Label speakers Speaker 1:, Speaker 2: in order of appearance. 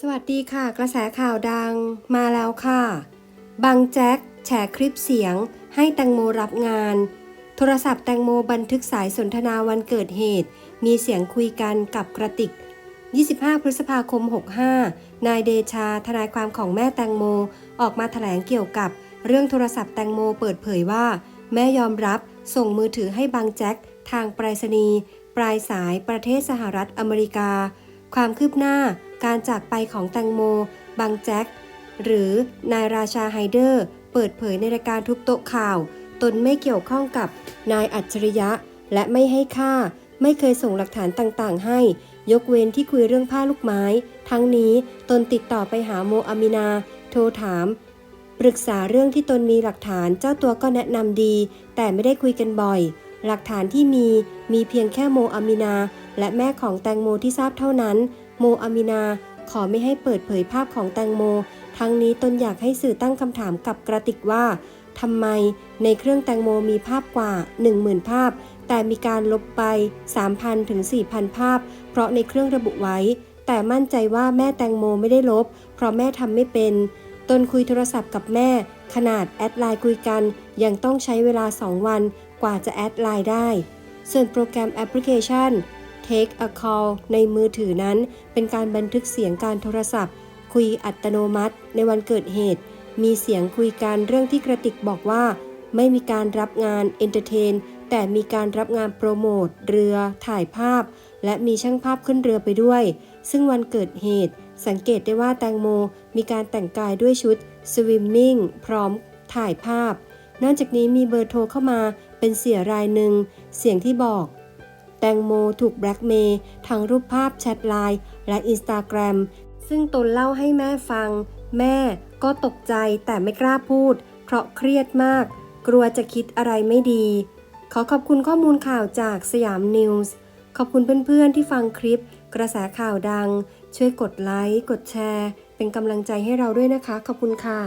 Speaker 1: สวัสดีค่ะ กระแสข่าวดังมาแล้วค่ะ บางแจ็คแฉคลิปเสียง ให้แตงโมรับงาน โทรศัพท์แตงโมบันทึกสายสนทนาวันเกิดเหตุ มีเสียงคุยกันกับกระติก 25 พฤษภาคม 65 นายเดชา ทนายความของแม่แตงโม ออกมาแถลงเกี่ยวกับ เรื่องโทรศัพท์แตงโมเปิดเผยว่า แม่ยอมรับส่งมือถือให้บางแจ็คทางไปรษณีย์ปลายสายประเทศสหรัฐอเมริกา ความคืบหน้า การจากไปของแตงโมบางแจ็ค หรือนายราชาไฮเดอร์ เปิดเผยในรายการทุบโต๊ะข่าว ตนไม่เกี่ยวข้องกับนายอัจฉริยะ และไม่ให้ค่า ไม่เคยส่งหลักฐานต่างๆ ให้ ยกเว้นที่คุยเรื่องผ้าลูกไม้ ทั้งนี้ตนติดต่อไปหาโมอามินา โทรถาม ปรึกษาเรื่องที่ตนมีหลักฐานเจ้าตัวก็แนะนำดี แต่ไม่ได้คุยกันบ่อย หลักฐานที่มีมีเพียงแค่โมอามินา และแม่ของแตงโมที่ทราบเท่านั้น โมอามินา ขอไม่ให้เปิดเผยภาพของแตงโม ทั้งนี้ตนอยากให้สื่อตั้งคำถามกับกระติกว่าทำไมในเครื่องแตงโมมีภาพกว่า 10,000 ภาพ แต่มีการลบไป 3,000 ถึง 4,000 ภาพ เพราะในเครื่องระบุไว้ แต่มั่นใจว่าแม่แตงโมไม่ได้ลบ เพราะแม่ทำไม่เป็น ตนคุยโทรศัพท์กับแม่ ขนาดแอดไลน์คุยกัน ยังต้องใช้เวลา 2 วันกว่าจะแอดไลน์ได้ ส่วนโปรแกรมแอปพลิเคชัน Take a Call ในมือถือนั้น เป็นการบันทึกเสียงการโทรศัพท์ คุยอัตโนมัติ ในวันเกิดเหตุ มีเสียงคุยกันเรื่องที่กระติกบอกว่า ไม่มีการรับงานเอนเตอร์เทนแต่มีการรับงานโปรโมทเรือ ถ่ายภาพ และมีช่างภาพขึ้นเรือไปด้วย ซึ่งวันเกิดเหตุ สังเกตได้ว่าแตงโม มีการแต่งกายด้วยชุดสวิมมิ่งพร้อมถ่ายภาพนอกจากนี้มีเบอร์โทรเข้ามาเป็นเสียรายหนึ่ง เสียงที่บอก ตงโมถูกแบล็กเมย์ทั้งรูปภาพแชทไลน์และอินสตาแกรมซึ่งตนเล่าให้แม่ฟัง แม่ก็ตกใจแต่ไม่กล้าพูด เพราะเครียดมาก กลัวจะคิดอะไรไม่ดี ขอขอบคุณข้อมูลข่าวจากสยามนิวส์ ขอบคุณเพื่อนๆที่ฟังคลิป กระแสข่าวดัง ช่วยกดไลค์ กดแชร์ เป็นกำลังใจให้เราด้วยนะคะ ขอบคุณค่ะ